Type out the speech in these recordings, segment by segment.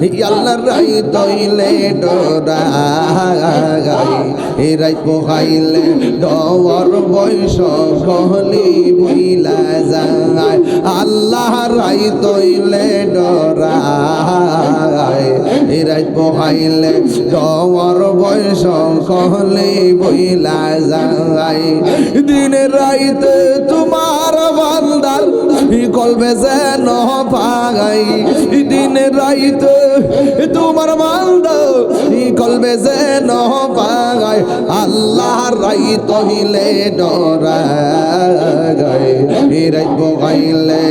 আল্লাহর রাই বয়স কহলি বুইলা যায়। আল্লাহ রাই তৈলে ডরাই এ রাই পোহাইলে ডর বয়স কহলি বুইলা যায়। দিন রাইতে তোমার বান্দার কলবে যেন পাগাই। দিন রাইতে তোমার বান্দা কলবে যেন পাগাই। আল্লাহ রাই তহিলে ডরাই রাই বগাইলে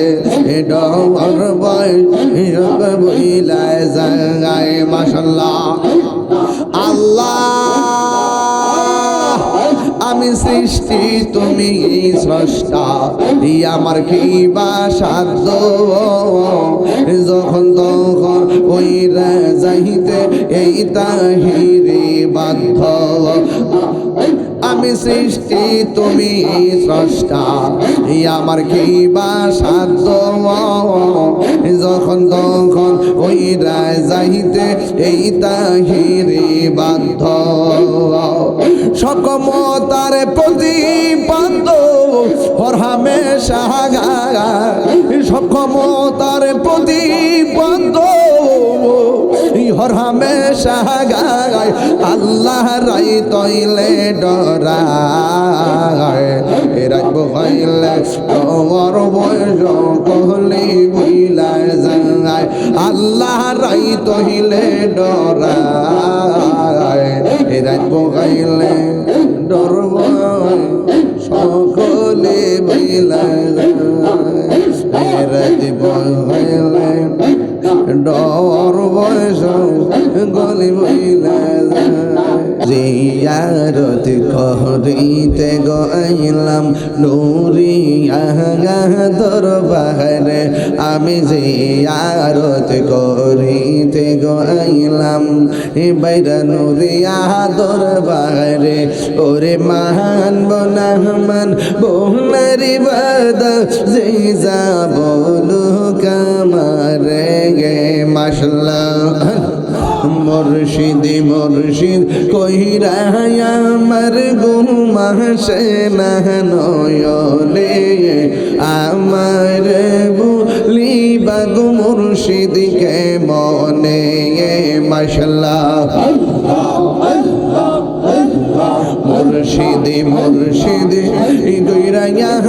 ডর বই বইলা যায় মাশাল্লাহ সৃষ্টি, তুমি স্রষ্টা। দিয়া আমার কি বা সাধ্য যখন তখন ওই যাইতে এই তাহিরে বাধ্য আমি সৃষ্টি, তুমি স্রষ্টা। আমার কি বা সাধ্য, যখন তখন ওই রায় যাইতে এই তাহিরে বাধ্য। সকমতার প্রতিপাদ্য হরহামে সাগা। সকমতার প্রতিপাদ্য হরহামে সাগায় আল্লাহ রাই তৈলে ডরায়। রাখব হইলে তোমার বয়স কহলে বইলা যায় আল্লাহ রাই তহিলে ডরায়। রাখব হইলে ডরব সকলে বইলা যায় রাখব হইলে ডর বয়স গলি বইলা জিয়ারত করিতে গইলাম নুরিয়া দরবারে আমি জিয়ারত করিতে গইলাম বাইরা নুরিয়া দরবারে, ওরে মহান বনাহমান বোনারি বাদ যে যা বলু কামারে গে মাসলা মুর্শিদি মুর্শিদ কহিরা আমার গুমাসে না নয়লে আমার বলি বাগু মুর্শিদকে মনে মাসাল্লাহ মুর্শিদি মুর্শিদি কইরা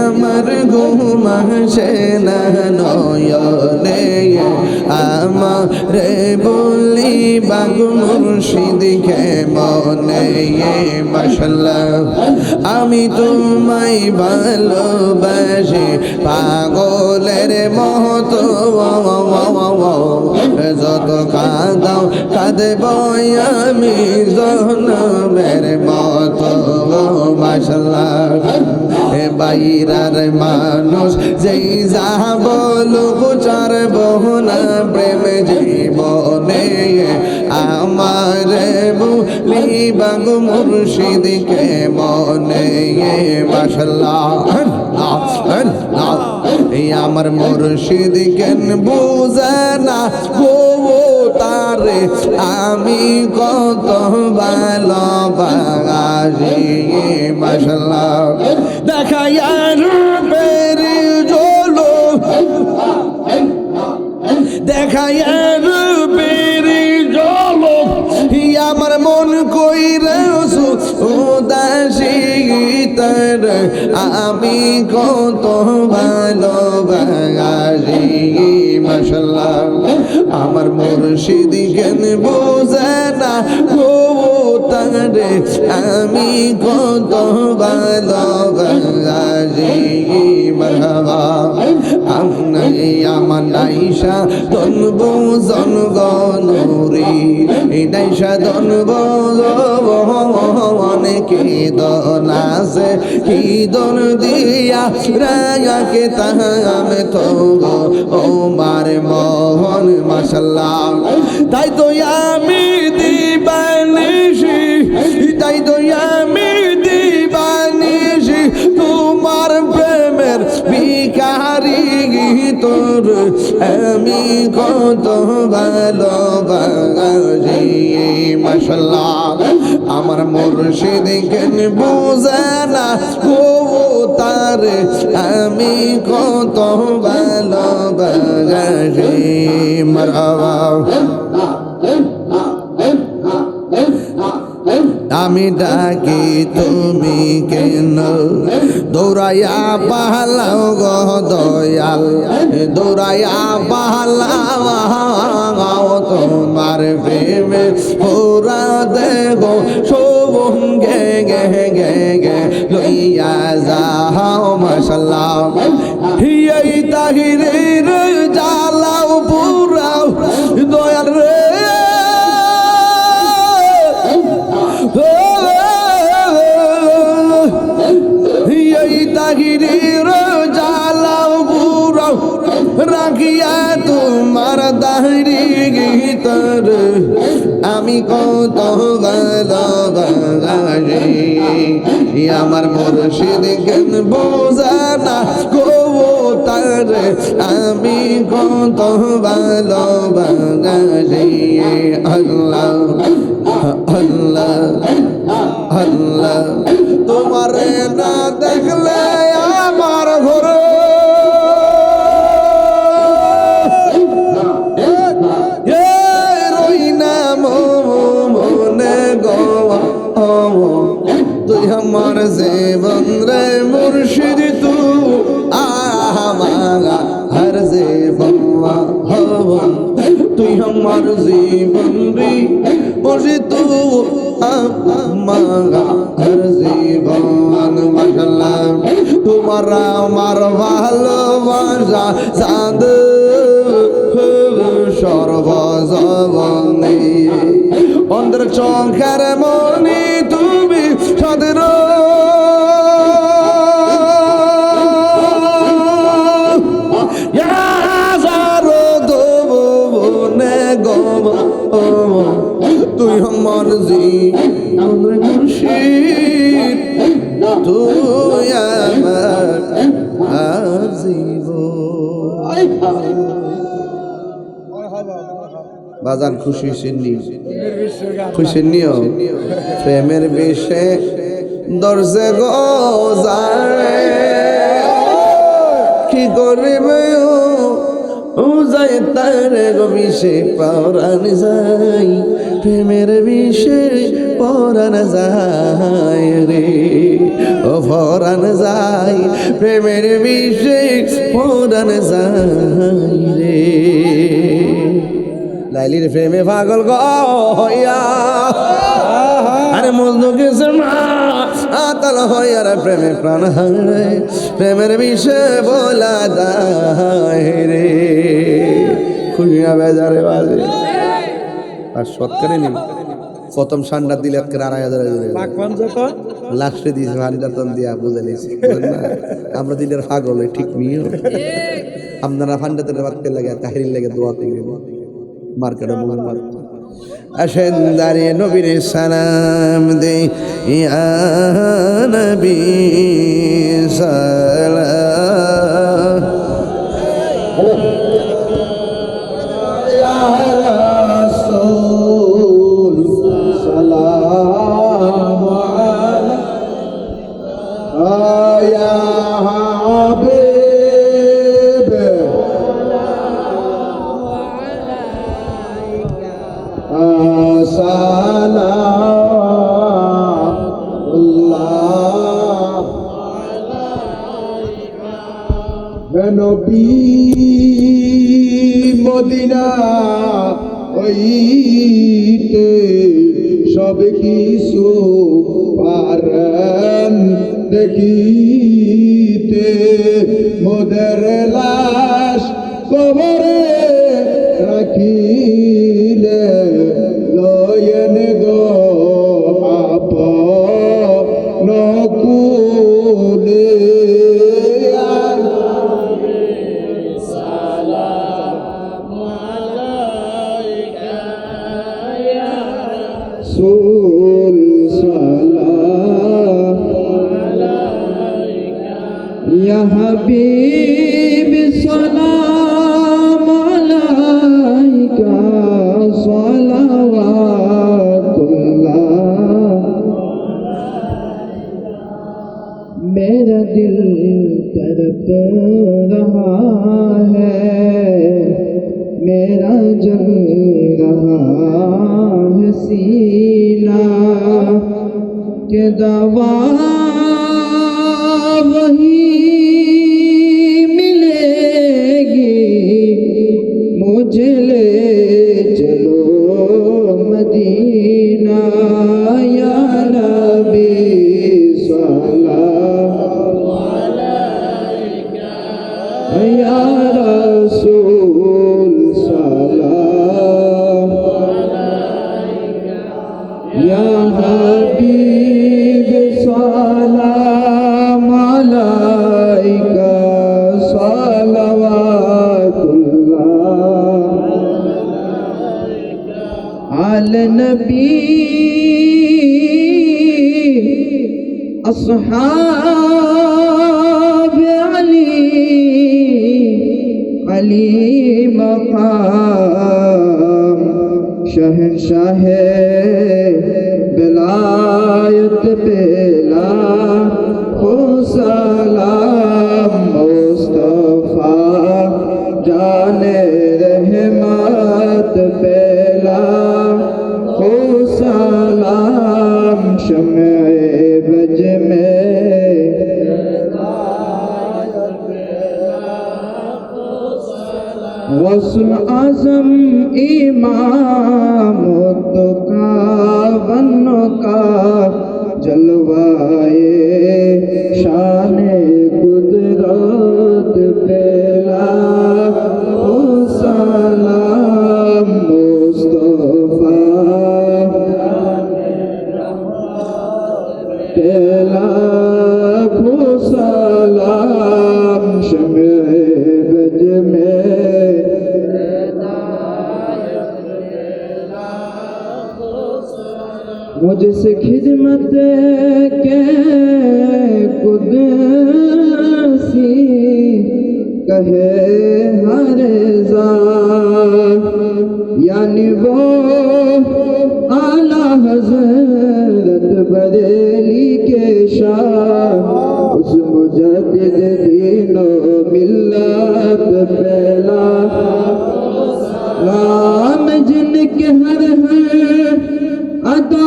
আমার গুমাসে না নয়নে। আমার বলি বাগু মুর্শিদকে মনে মশলা আমি তোমায় ভালোবাসি। পাগলের মতো যত কাদাও, কাঁদব আমি জনমের মতো। মশলা বাইরার মানুষ, যেই যা বলুক চার বহুনা প্রেম জীবনে। আমার বলি বাগু মুর্শিদকে মনে মাসাল্লাহ আমার মুর্শিদ কেন বুঝে না গো তারে আমি কত ভালোবাসি মশলা দেখায় আর পেরি জলো দেখাই আমি কত ভালোবাসি মাসাল্লাহ আমার মুর্শিদ জ্ঞান বোঝে না? তারে আমি কত ভালোবাসি, মারহাবা। আমি আমার নাইশা দনব জনগণরি এই নাইশা দনব অনেকে দন আছে, কি দন দিয়া রায়াকে তাহামে তো ও মোহন মাসাল্লাহ তাই তো আমি দিবানিসি তাই তো আমি দিবানিসি তোমার প্রেমের ভিখারি তোর আমি কত ভালোবাসি মাশাল্লাহ। আমার মুর্শিদ কেন না ও তার। আমি কত ভালোবাসি মারহাবা আমি ডাকি, তুমি কেন? দৌড়াইয়া পাহালাও গো দয়াল। দৌড়াইয়া পাহালাও তোমার প্রেমে ওরা দেগো শোভঙ্গে গে গে গে লইয়া যাও মশাল্লাহ এই তাহিরের কত ভালোবাসি আমার মুর্শিদ কেন বোঝা না? গো তার আমি কত ভালোবাসি। আল্লাহ আল্লাহ আল্লাহ। তোমার না দেখলে আমার ঘর আমার জীবন রে মুর্শিদ, তু আমাগা হর জীবন হবন তুই আমার জীবন রে মুর্শিদ, তু আমাগা হর জীবন মাশাল্লাহ তোমার আমার ভালোবাসা চাঁদ সর্বজবনে অন্তর চঙ্কার মনি তুমি সদের জীবন মুর্শিদ তুই আমার বাজান খুশি সিন্নি। খুশি নিও প্রেমের বিষে দর্শে গো কি করিবে যাই তার গো বিষে পরাণ যাই প্রেমের বিষে পরাণ যায় রে। ও পরাণ যাই প্রেমের বিষে পরাণ যায় রে। লাইলির প্রেমে পাগল গয়া আরে মজনু গেছে আতাল হইয়ার প্রেমে প্রাণ প্রেমের বিষয়ে বলা দায় রে। বেজারে বাজে। আর সৎকারে নিন প্রথম সান্ডা দিলে আজকে আড়াই হাজার লাস্টে দিয়েছে দিয়া বুঝে নিয়েছি। আমরা দিলের পাগল ঠিক নিও আপনারা ফান্ডাতে বাদকে লাগে কাহিনী লাগে গেলে মার্কেটে মোহাম্মদ আসেন দাঁড়িয়ে নবীর সালাম দে ইয়া নবী সালাম। নবী মদিনা হইতে সব কিছু পারেন দেখিতে दवा वही النبي أصحاب علي علي مقام شهنشاه গসুল আজম ইমাম তো কাবন্ন কা জলবায়ে শানে ہے ہر زان یعنی وہ اعلیٰ حضرت بریلی کے شاہ۔ اس مجدد دین و ملت پہلا رام جن کے ہر ہر ادا۔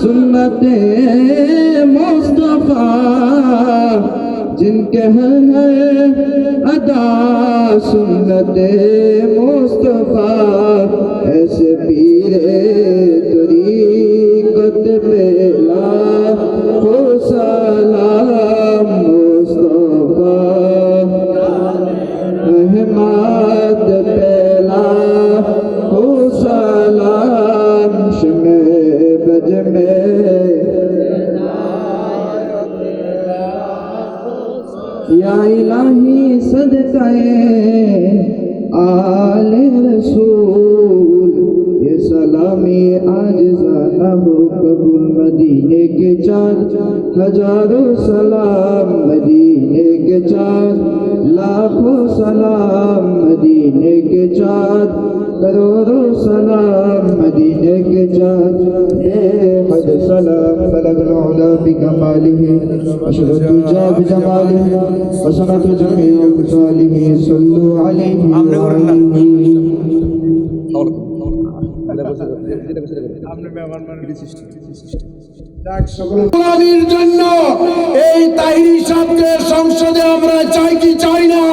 سنت مصطفیٰ۔ جن کے ہر sunnat e بكماله أشرف الجاه بجماله وسنة جميع خصاله صلوا عليه وعليه গোলামির জন্য এই তাহিরি সাহেবকে সংসদে আমরা চাই কি চাই না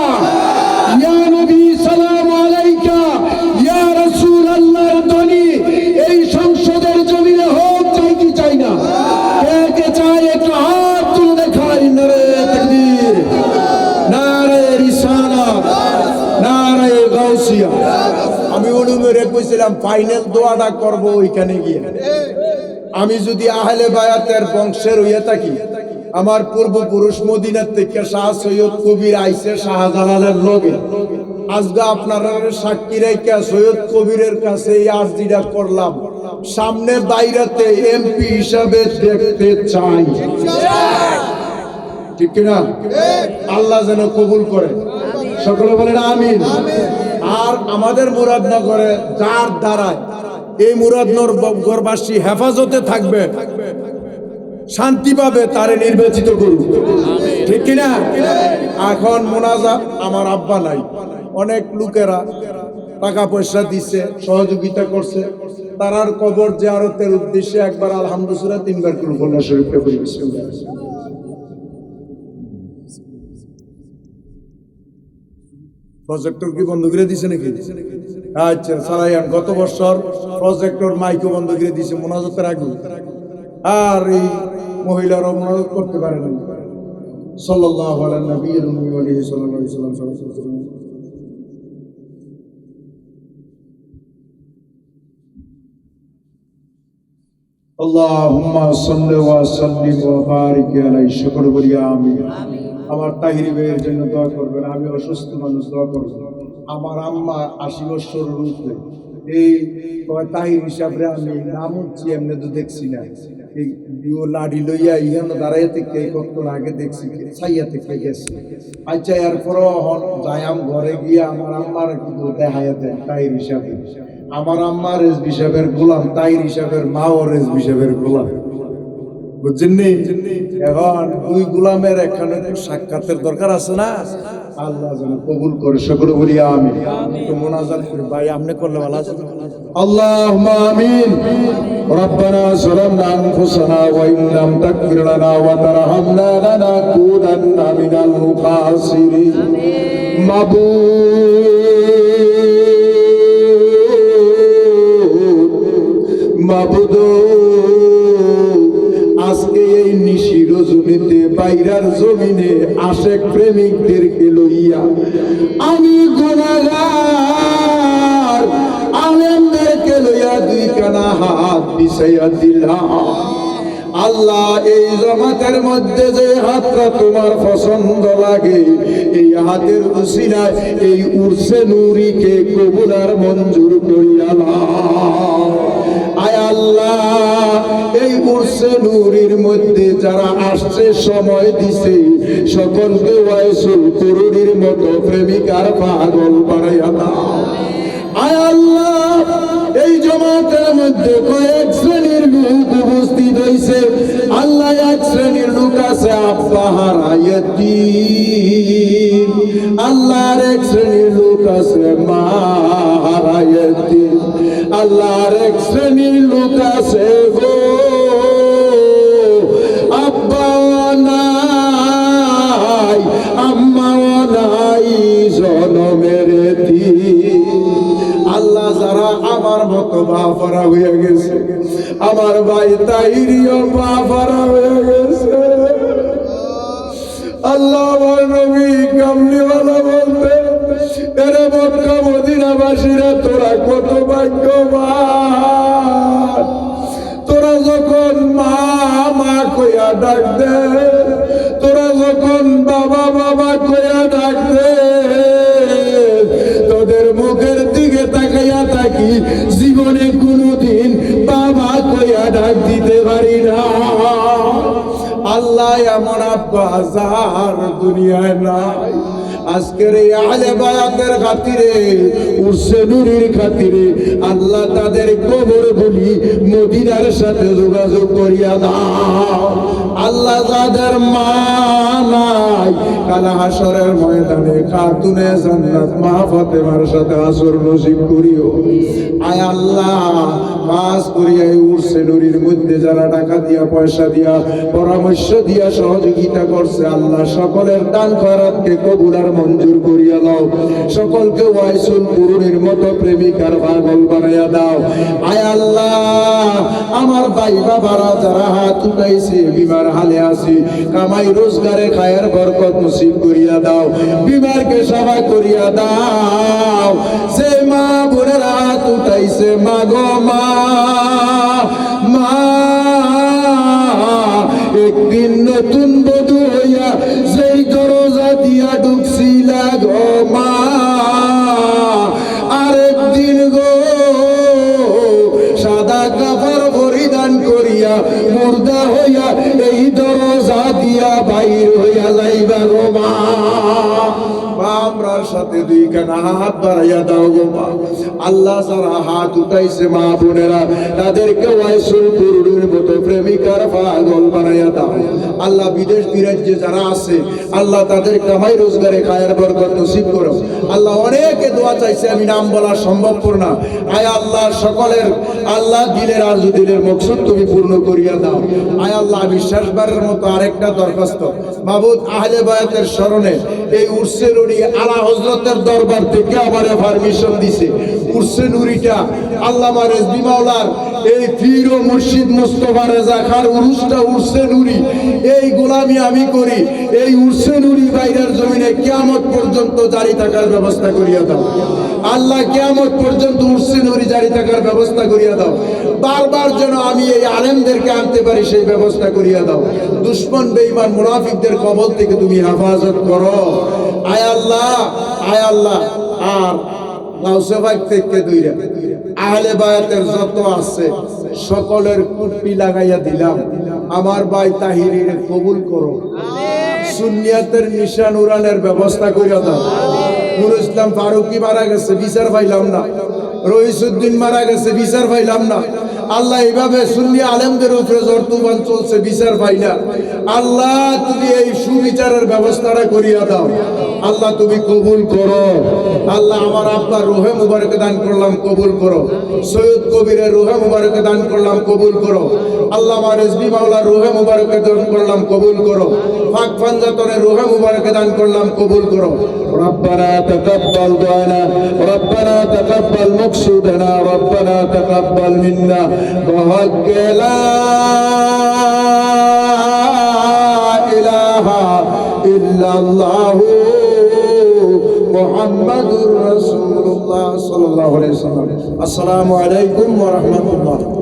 গাউসিয়া আমি উলুমের কইছিলাম ফাইনাল দোয়াটা করব ওইখানে গিয়ে। আমি যদি আহলে বায়াতের বংশের হইয়া থাকি আমার পূর্বপুরুষ মদিনার থেকে শাহ সৈয়দ কবির আইসে শাহজালালের লগে। আজকে আপনারা সাক্ষী রেখা সৈয়দ কবিরের কাছে এই আর্জিটা করলাম। সামনে বাইরেতে এমপি হিসাবে দেখতে চাই। ঠিক কিনা? আল্লাহ যেন কবুল করে। সকলে বলেন আমিন। আর আমাদের মুরাদনগরে যার দ্বারায় এই মুরাদনগরবাসী হেফাজতে থাকবে শান্তি পাবে তারে নির্বাচিত করুন। ঠিক কিনা এখন মোনাজা আমার আব্বা নাই। অনেক লোকেরা টাকা পয়সা দিছে, সহযোগিতা করছে। তারার কবর জিয়ারতের উদ্দেশ্যে একবার আলহামদুলিল্লাহ তিনবার কুলফুল্লাহ শরীফকে করি বিসমিল্লাহ। প্রজেক্টর কি বন্ধ করে দিছে নাকি আচ্ছা সারাইয়ান গত বছর প্রজেক্টর মাইকও বন্ধ করে দিছে মোনাজতের আগে আর এই মহিলারাও মোনাজত করতে পারে না সাল্লাল্লাহু আলা নবিয়্যিল উম্মি ওয়া আলিহি সাল্লাল্লাহু আলাইহি ওয়াসাল্লাম সাল্লাল্লাহু আলাইহি ওয়াসাল্লাম। اللهم صل وسلم وبارك عليه শুকর করি আমি আমার তাহিরি ভাইয়ের জন্য দোয়া করবেন, আমি অসুস্থ মানুষ, দোয়া করবেন আমার আম্মা আশি বছর রূপে এই তাহির হিসাবে আমি নাম হচ্ছি এমনি তো দেখছি না। এই লাড়ি লইয়া ইহান থেকে কতক্ষণ আগে দেখছি, ছাইয়া থেকে গেছি। আচ্ছা এরপর যাইয়াম ঘরে গিয়ে আমার আম্মার কিন্তু দেখাইয়া দেন তাহির হিসাবে। আমার আম্মা রেজ হিসাবের গোলাম, তাহির হিসাবের মাও রেজ হিসাবের গোলাম। বুঝছেন নি? এখন দুই গোলামের এখানে একটু সাক্ষাতের দরকার আছে না আল্লাহ যেন কবুল করে সকলে বলি আমি একটু মোনাজাত করি ভাই আপনি করলে ভালো আছে اللهم آمين ربنا ظلمنا أنفسنا وإن لم تغفر لنا وترحمنا لنكونن من الخاسرين মাবুদ রজনীতে বাইরার জমিনে আশেক প্রেমিকদেরকে লইয়া আমি আলেমদেরকে লইয়া দুই কানা হাত বিছাইয়া দিলাম। আল্লাহ, এই জমাতের মধ্যে যে হাতটা তোমার পছন্দ লাগে, এই হাতের উসিলায় এই উর্সে নুরিকে কবুলার মঞ্জুর করিয়া উর্সে নুরির মধ্যে, যারা আসছে সময় দিছে। সকলকে ওয়াইসুল করুণীর মতো প্রেমিকার পাগল বানাইয়া দাও। আয় আল্লাহ, এই জমাতের মধ্যে কয়েক শ্রেণির লোক উপস্থিত হয়েছে আল্লাহ এক শ্রেণির লোক আছে আব্বা হারাইয়াতি আল্লাহর এক শ্রেণির লোক আছে মা হারাইয়াতি আল্লাহর এক শ্রেণির লোক আছে গো আম্মাও নাই জনমের আল্লাহ যারা আমার মতো বাফারা হয়ে গেছে, আমার ভাই তাইরিও বাফারা হয়ে গেছে। আল্লাহ আমার নবী কামলিওয়ালা বলতে এরে মক্কা মদিনাবাসীরা, তোরা কত ভাগ্যবান। তোরা যখন মা মা কইয়া ডাক দে তোরা যখন বাবা বাবা কইয়া ডাকবে, তোদের মুখের দিকে তাকাইয়া থাকি, জীবনে কোনোদিন বাবা কইয়া ডাক দিতে পারি না। আল্লাহ এমন আব্বা যার দুনিয়ায় নাই। আজকের এই আলে বায়াতের খাতিরে, উর্সে নুরির খাতিরে আল্লাহ তাদের কবর বলি মদিনার সাথে যোগাযোগ করিয়া দাও। আল্লাহ যাদের মা নাই, কালা হাসরের ময়দানে খাতুনে জান্নাত মা ফাতেমার সাথে আসর নসিব করিও। আয় আল্লাহ মাস করিয়া এই উর্সে নুরির মধ্যে যারা টাকা দিয়া, পয়সা দিয়া, পরামর্শ দিয়া সহযোগিতা করছে, আল্লাহ সকলের দান খরাতকে কবুলার মঞ্জুর করিয়া দাও। সকলকে ওয়াইসুল পুরুষের মতো প্রেমিকার পাগল বানাইয়া দাও। আয় আল্লাহ, আমার ভাই বাবারা যারা হাত উঠাইছে, বিমার হালে আছি, কামাই রোজগারে খায়ের বরকত নসিব করিয়া দাও। বিমারকে সেবা করিয়া দাও। সে মা বোনের হাত উঠাইছে, মা গো মা মা, একদিন নতুন গো মা কানা হাত বাড়াইয়া দাও গো মা। আল্লাহ যারা হাত উঠাইছে মা বোনেরা। তাদেরকে বিদেশ বিরাজ্যে যারা আছে, আল্লাহ তাদের কামাই রোজগারে করো। আল্লাহ অনেকে দোয়া চাইছে, আমি নাম বলা সম্ভবপর না। আয় আল্লাহ সকলের, আল্লাহ দিলের দিলের মকসুদ তুমি পূর্ণ করিয়া দাও। আয় আল্লাহ বিশ্বাসবারের মতো আরেকটা দরখাস্ত। মাহবুদ আহলে বায়াতের স্মরণে এই উর্সে নুরি আলা হজরতের দরবার থেকে আবার পারমিশন দিছে। উর্সে নুরিটা আল্লামা রেজবি মাওলার এই পীর ও মুর্শিদ মোস্তফা রেজা খার উরুসটা উর্সে নুরি। এই গোলামি আমি করি, এই উর্সে নুরি বাইরের জমিনে কিয়ামত পর্যন্ত জারি থাকার ব্যবস্থা করিয়া দাও। আল্লাহ কিয়ামত পর্যন্ত উর্সে নুরি জারি থাকার ব্যবস্থা করিয়া দাও। বারবার যেন আমি এই আলেমদেরকে আনতে পারি, সেই ব্যবস্থা করিয়া দাও। দুশ্মন, বেঈমান, মুনাফিকদের কবল থেকে তুমি হেফাজত করো। আয় আল্লাহ আয় আল্লাহ, আর গাউসেবাগ থেকে দুইরা। আহলে বায়াতের যত আছে সকলের লাগাইয়া দিলাম। আমার ভাই তাহিরের কবুল করো। সুনিয়াতের নিশান উড়ানের ব্যবস্থা করিয়া দাও। নুর ইসলাম ফারুকি মারা গেছে বিচার পাইলাম না। রহিসুদ্দিন মারা গেছে বিচার পাইলাম না। আল্লাহ এইভাবে সুন্নি আলেমদের উপরে জর্তুবান চলছে, বিচার পাই না। আল্লাহ তুমি এই সুবিচারের ব্যবস্থাটা করিয়া দাও। আল্লাহ তুমি কবুল করো। আল্লাহ আমার আব্বার রোহে মুবারকে দান করলাম, কবুল করো। সৈয়দ কবিরের রোহে মুবারকে দান করলাম, কবুল করো। আল্লাহ আমার রেজবি মাওলা রোহে মুবারকে দান করলাম কবুল করো ফাক ফানজাতনের রোহে মুবারকে দান করলাম কবুল করো ربنا تقبل دعانا ربنا تقبل مقصودنا ربنا تقبل منا بحق لا إله إلا الله محمد رسول الله صلى الله عليه وسلم السلام عليكم ورحمة الله